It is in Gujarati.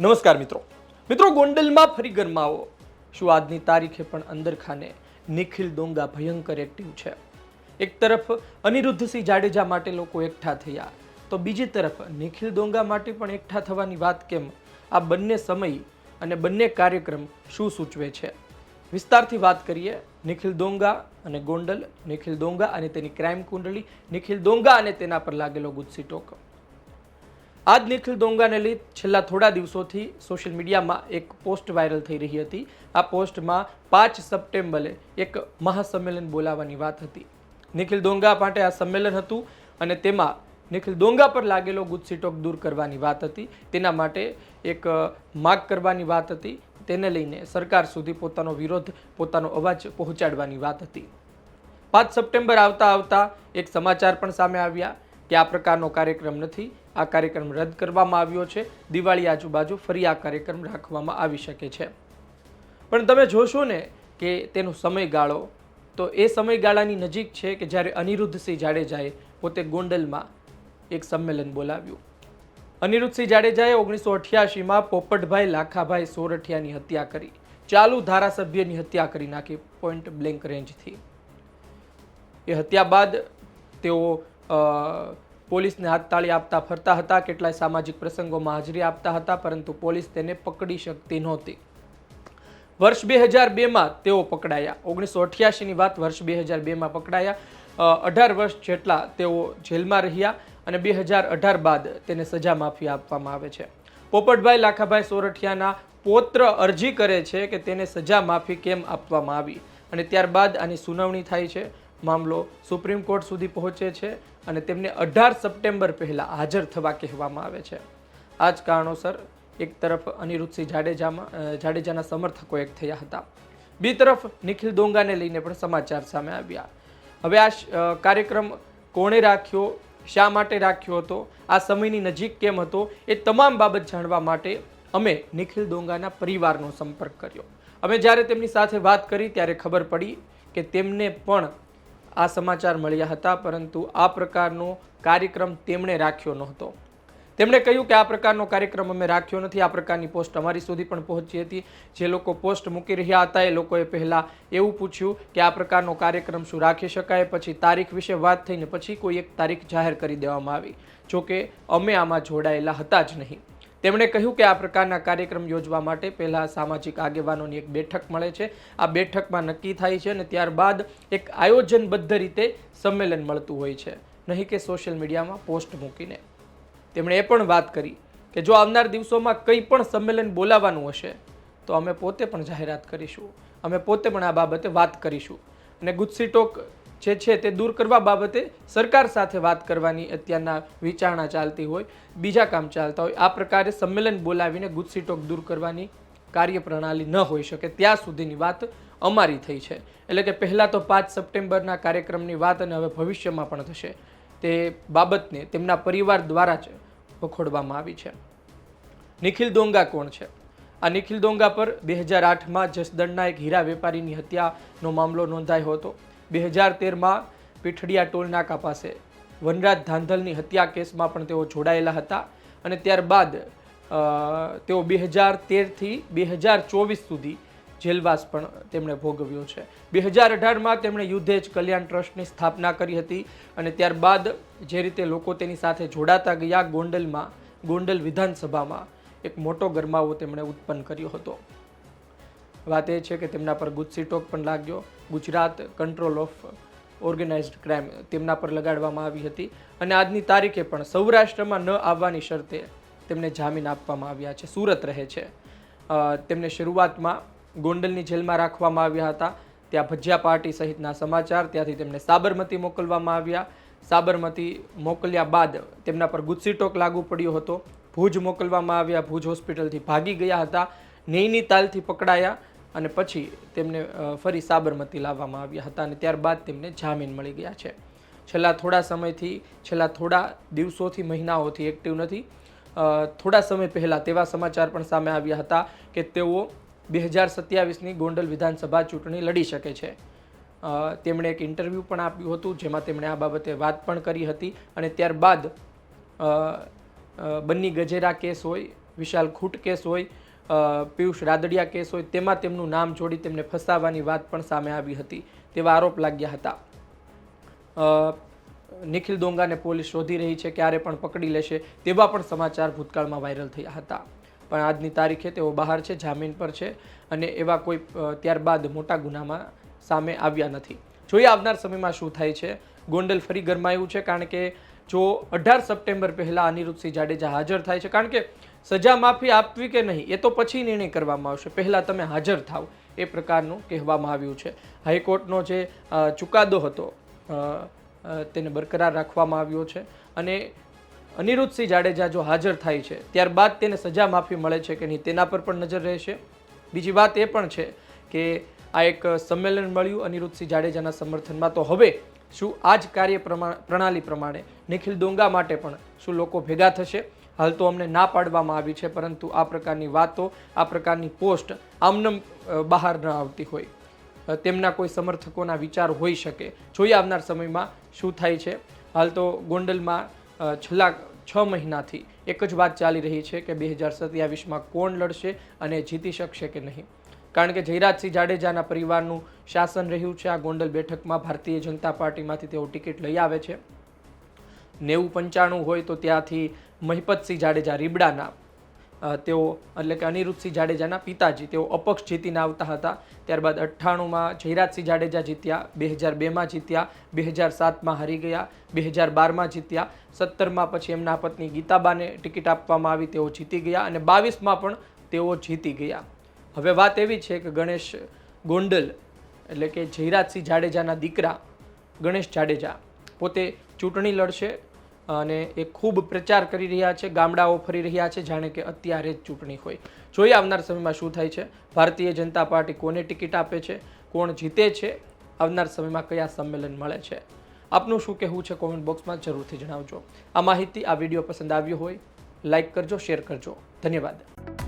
નમસ્કાર મિત્રો. મિત્રો, ગોંડલમાં ફરી ગરમાવો. શું આજની તારીખે પણ અંદરખાને નિખિલ દોંગા ભયંકર એક્ટિવ છે? એક તરફ અનિરુદ્ધસિંહ જાડેજા માટે લોકો એકઠા થયા. તો બીજી તરફ નિખિલ દોંગા માટે પણ એકઠા થવાની વાત કેમ? આ બંને સમય અને બંને કાર્યક્રમ શું સૂચવે છે? વિસ્તારથી વાત કરીએ. નિખિલ દોંગા અને ગોંડલ, નિખિલ દોંગા અને તેની ક્રાઇમ કુંડળી, નિખિલ દોંગા અને તેના પર લાગેલો ગુજસી ટોક. આજ નિખિલ દોંગાને લઈ છેલ્લા થોડા દિવસોથી સોશિયલ મીડિયામાં એક પોસ્ટ વાયરલ થઈ રહી હતી. આ પોસ્ટમાં પાંચ સપ્ટેમ્બરે એક મહાસંમેલન બોલાવવાની વાત હતી. નિખિલ દોંગા માટે આ સંમેલન હતું અને તેમાં નિખિલ દોંગા પર લાગેલો ગુજસીટોક દૂર કરવાની વાત હતી. તેના માટે એક માગ કરવાની વાત હતી. તેને લઈને સરકાર સુધી પોતાનો વિરોધ, પોતાનો અવાજ પહોંચાડવાની વાત હતી. પાંચ સપ્ટેમ્બર આવતા આવતા એક સમાચાર પણ સામે આવ્યા કે આ પ્રકારનો કાર્યક્રમ નથી. આ કાર્યક્રમ રદ કરવામાં આવ્યો છે. દિવાળી આજુબાજુ ફરી આ કાર્યક્રમ રાખવામાં આવી શકે છે. પણ તમે જોશો ને કે તેનો સમયગાળો, તો એ સમયગાળાની નજીક છે કે જ્યારે અનિરુદ્ધસિંહ જાડેજાએ પોતે ગોંડલમાં એક સંમેલન બોલાવ્યું. અનિરુદ્ધસિંહ જાડેજાએ ઓગણીસો અઠ્યાસીમાં પોપટભાઈ લાખાભાઈ સોરઠિયાની હત્યા કરી. ચાલુ ધારાસભ્યની હત્યા કરી નાખી પોઈન્ટ બ્લેન્ક રેન્જથી. એ હત્યા બાદ તેઓ પોલીસને હાથતાળી આપતા ફરતા હતા, કેટલાય સામાજિક પ્રસંગોમાં હાજરી આપતા હતા, પરંતુ પોલીસ તેને પકડી શકતી નહોતી. વર્ષ બે હજાર બેમાં તેઓ પકડાયા. ઓગણીસો અઠ્યાસીની વાત વર્ષ બે હજાર બેમાં પકડાયા. અઢાર વર્ષ જેટલા તેઓ જેલમાં રહ્યા અને બે હજાર અઢાર બાદ તેને સજા માફી આપવામાં આવે છે. પોપટભાઈ લાખાભાઈ સોરઠિયાના પૌત્ર અરજી કરે છે કે તેને સજા માફી કેમ આપવામાં આવી? અને ત્યારબાદ આની સુનાવણી થાય છે. મામલો સુપ્રીમ કોર્ટ સુધી પહોંચે છે અને તેમને અઢાર સપ્ટેમ્બર પહેલાં હાજર થવા કહેવામાં આવે છે. આ જ કારણોસર એક તરફ અનિરુદ્ધસિંહ જાડેજામાં જાડેજાના સમર્થકો એક થયા હતા. બી તરફ નિખિલ દોંગાને લઈને પણ સમાચાર સામે આવ્યા. હવે આ કાર્યક્રમ કોણે રાખ્યો, શા માટે રાખ્યો હતો, આ સમયની નજીક કેમ હતો, એ તમામ બાબત જાણવા માટે અમે નિખિલ દોંગાના પરિવારનો સંપર્ક કર્યો. અમે જ્યારે તેમની સાથે વાત કરી ત્યારે ખબર પડી કે તેમને પણ આ સમાચાર મળ્યા હતા, પરંતુ આ પ્રકારનો કાર્યક્રમ તેમણે રાખ્યો નહોતો. તેમણે કહ્યું કે આ પ્રકારનો કાર્યક્રમ અમે રાખ્યો નથી, આ પ્રકારની પોસ્ટ અમારી સુધી પણ પહોંચી હતી. જે લોકો પોસ્ટ મૂકી રહ્યા હતા, એ લોકોએ પહેલાં એવું પૂછ્યું કે આ પ્રકારનો કાર્યક્રમ શું રાખી શકાય, પછી તારીખ વિશે વાત થઈને પછી કોઈ એક તારીખ જાહેર કરી દેવામાં આવી. જોકે અમે આમાં જોડાયેલા હતા જ નહીં. તેમણે કહ્યું કે આ પ્રકારના કાર્યક્રમ યોજવા માટે પહેલાં સામાજિક આગેવાનોની એક બેઠક મળે છે. આ બેઠકમાં નક્કી થાય છે અને ત્યારબાદ એક આયોજનબદ્ધ રીતે સંમેલન મળતું હોય છે. નહીં કે સોશિયલ મીડિયામાં પોસ્ટ મૂકીને. તેમણે એ પણ વાત કરી કે જો આવનાર દિવસોમાં કંઈ પણ સંમેલન બોલાવવાનું હશે, તો અમે પોતે પણ જાહેરાત કરીશું. અમે પોતે પણ આ બાબતે વાત કરીશું. અને ગુજસી ટોક જે છે તે દૂર કરવા બાબતે સરકાર સાથે વાત કરવાની અત્યારના વિચારણા ચાલતી હોય, બીજા કામ ચાલતા હોય, આ પ્રકારે સંમેલન બોલાવીને ગુસ્સીટોક દૂર કરવાની કાર્યપ્રણાલી ન હોઈ શકે, ત્યાં સુધીની વાત અમારી થઈ છે. એટલે કે પહેલાં તો પાંચ સપ્ટેમ્બરના કાર્યક્રમની વાત અને હવે ભવિષ્યમાં પણ થશે. તે બાબતને તેમના પરિવાર દ્વારા જ વખોડવામાં આવી છે. નિખિલ દોંગા કોણ છે? આ નિખિલ દોંગા પર બે હજાર આઠમાં જસદણના એક હીરા વેપારીની હત્યાનો મામલો નોંધાયો હતો. બે હજાર તેરમાં પીઠડિયા ટોલ નાકા પાસે વનરાજ ધાંધલની હત્યા કેસમાં પણ તેઓ જોડાયેલા હતા અને ત્યારબાદ તેઓ બે હજાર તેરથી બે હજાર ચોવીસ સુધી જેલવાસ પણ તેમણે ભોગવ્યો છે. બે હજાર અઢારમાં તેમણે યુદ્ધેજ કલ્યાણ ટ્રસ્ટની સ્થાપના કરી હતી અને ત્યારબાદ જે રીતે લોકો તેની સાથે જોડાતા ગયા ગોંડલમાં, ગોંડલ વિધાનસભામાં એક મોટો ગરમાવો તેમણે ઉત્પન્ન કર્યો હતો. વાત એ છે કે તેમના પર ગુસ્સી ટોક પણ લાગ્યો. Gujarat control of organised crime તેમના પર લગાડવામાં આવી હતી અને આજની તારીખે પણ સૌરાષ્ટ્રમાં ન આવવાની શરતે તેમને જામીન આપવામાં આવ્યા છે. સુરત રહે છે. તેમને શરૂઆતમાં ગોંડલની જેલમાં રાખવામાં આવ્યા હતા. ત્યાં ભજિયા પાર્ટી સહિતના સમાચાર, ત્યાંથી તેમને સાબરમતી મોકલવામાં આવ્યા. સાબરમતી મોકલ્યા બાદ તેમના પર ગુસ્સી ટોક લાગુ પડ્યો હતો. ભુજ મોકલવામાં આવ્યા, ભુજ હોસ્પિટલથી ભાગી ગયા હતા. નૈનીતાલથી પકડાયા. અને પછી તેમને ફરી સાબરમતી લાવવામાં આવ્યા હતા અને ત્યારબાદ તેમને જામીન મળી ગયા છે. છેલ્લા થોડા સમયથી, છેલ્લા થોડા દિવસોથી, મહિનાઓથી એક્ટિવ નથી. થોડા સમય પહેલાં તેવા સમાચાર પણ સામે આવ્યા હતા કે તેઓ બે હજાર સત્યાવીસની ગોંડલ વિધાનસભા ચૂંટણી લડી શકે છે. તેમણે એક ઇન્ટરવ્યૂ પણ આપ્યું હતું, જેમાં તેમણે આ બાબતે વાત પણ કરી હતી અને ત્યારબાદ બન્ની ગજેરા કેસ હોય, વિશાલ ખૂટ કેસ હોય પિયુષ રાદડિયા કેસ હોય તેમાં તેમનું નામ જોડી તેમને ફસાવવાની વાત પણ સામે આવી હતી. તેવા આરોપ લાગ્યા હતા. નિખિલ દોંગાને પોલીસ શોધી રહી છે, ક્યારે પણ પકડી લેશે તેવા પણ સમાચાર ભૂતકાળમાં વાયરલ થયા હતા. પણ આજની તારીખે તેઓ બહાર છે, જામીન પર છે અને એવા કોઈ ત્યારબાદ મોટા ગુનામાં સામે આવ્યા નથી. જોઈએ આવનાર સમયમાં શું થાય છે. ગોંડલ ફરી ગરમાયું છે કારણ કે જો અઢાર સપ્ટેમ્બર પહેલાં અનિરુદ્ધસિંહ જાડેજા હાજર થાય છે, કારણ કે સજા માફી આપવી કે નહીં, એ તો પછી નિર્ણય કરવામાં આવશે. પહેલાં તમે હાજર થાવ એ પ્રકારનું કહેવામાં આવ્યું છે. હાઈકોર્ટનો જે ચુકાદો હતો તેને બરકરાર રાખવામાં આવ્યો છે. અને અનિરુદ્ધસિંહ જાડેજા જો હાજર થાય છે, ત્યારબાદ તેને સજા માફી મળે છે કે નહીં, તેના પર પણ નજર રહેશે. બીજી વાત એ પણ છે કે આ એક સંમેલન મળ્યું અનિરુદ્ધસિંહ જાડેજાના સમર્થનમાં. તો હવે શું આ જ કાર્ય પ્રણાલી પ્રમાણે નિખિલ ડોંગા માટે પણ શું લોકો ભેગા થશે? હાલ તો અમને ના પાડવામાં આવી છે, પરંતુ આ પ્રકારની વાતો, આ પ્રકારની પોસ્ટ આમનમ બહાર ન આવતી હોય. તેમના કોઈ સમર્થકોના વિચાર હોઈ શકે. જોઈએ આવનાર સમયમાં શું થાય છે? હાલ તો ગોંડલમાં છેલ્લા છ મહિનાથી એક જ વાત ચાલી રહી છે કે બે હજાર સત્યાવીસમાં કોણ લડશે અને જીતી શકશે કે નહીં? કારણ કે જયરાજસિંહ જાડેજાના પરિવારનું શાસન રહ્યું છે. આ ગોંડલ બેઠકમાં ભારતીય જનતા પાર્ટીમાંથી તેઓ ટિકિટ લઈ આવે છે. નેવું પંચાણું હોય તો ત્યાંથી મહિપતસિંહ જાડેજા રીબડાના તેઓ એટલે કે અનિરુદ્ધસિંહ જાડેજાના પિતાજી, તેઓ અપક્ષ જીતીને આવતા હતા. ત્યારબાદ અઠ્ઠાણુંમાં જયરાજસિંહ જાડેજા જીત્યા, બે હજાર બેમાં જીત્યા, બે હજાર સાતમાં હારી ગયા, બે હજાર બારમાં જીત્યા. સત્તરમાં પછી એમના પત્ની ગીતાબાને ટિકિટ આપવામાં આવી, તેઓ જીતી ગયા અને બાવીસમાં પણ તેઓ જીતી ગયા. હવે વાત એવી છે કે ગણેશ ગોંડલ, એટલે કે જયરાજસિંહ જાડેજાના દીકરા ગણેશ જાડેજા, પોતે ચૂંટણી લડશે અને એ ખૂબ પ્રચાર કરી રહ્યા છે, ગામડાઓ ફરી રહ્યા છે, જાણે કે અત્યારે જ ચૂંટણી હોય. જોઈએ આવનાર સમયમાં શું થાય છે. ભારતીય જનતા પાર્ટી કોને ટિકિટ આપે છે, કોણ જીતે છે, આવનાર સમયમાં કયા સંમેલન મળે છે. આપનું શું કહેવું છે કોમેન્ટ બોક્સમાં જરૂરથી જણાવજો. આ માહિતી આ વીડિયો પસંદ આવ્યો હોય લાઇક કરજો, શેર કરજો. ધન્યવાદ.